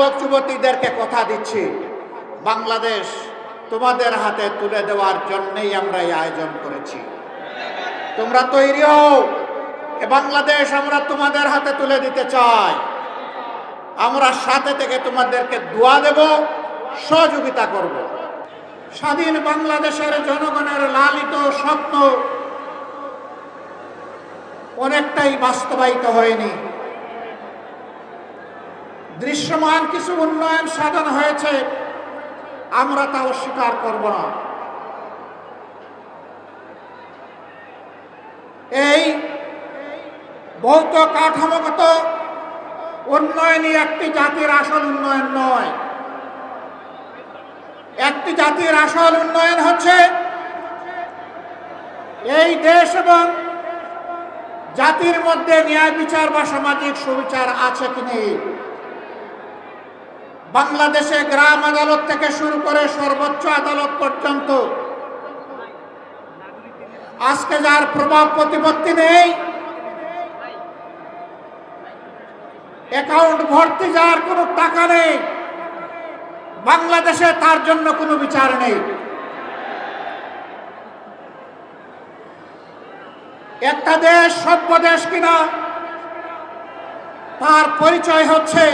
যুবক যুবতীদেরকে কথা দিচ্ছি। বাংলাদেশ তোমাদের হাতে তুলে দেওয়ার জন্যই আমরা এই আয়োজন করেছি। তোমরা তৈরি হও। বাংলাদেশ আমরা তোমাদের হাতে তুলে দিতে চাই। আমরা সাথে থেকে তোমাদেরকে দোয়া দেব, সহযোগিতা করব। স্বাধীন বাংলাদেশের জনগণের লালিত স্বপ্ন অনেকটাই বাস্তবায়িত হয়নি। দৃশ্যমান কিছু উন্নয়ন সাধন হয়েছে, আমরা তা অস্বীকার করব না। এই ভৌত কাঠামোগত উন্নয়নই একটি জাতির আসল উন্নয়ন নয়। একটি জাতির আসল উন্নয়ন হচ্ছে এই দেশ এবং জাতির মধ্যে ন্যায় বিচার বা সামাজিক সুবিচার আছে কি নেই। বাংলাদেশে গ্রাম আদালত থেকে শুরু করে সর্বোচ্চ আদালত পর্যন্ত। আজকে যার প্রভাব প্রতিপত্তি নেই অ্যাকাউন্ট ভর্তি যার কোনো টাকা নেই, বাংলাদেশে তার জন্য কোনো বিচার নেই। একটা দেশ সভ্য দেশ কিনা, তার পরিচয় হচ্ছে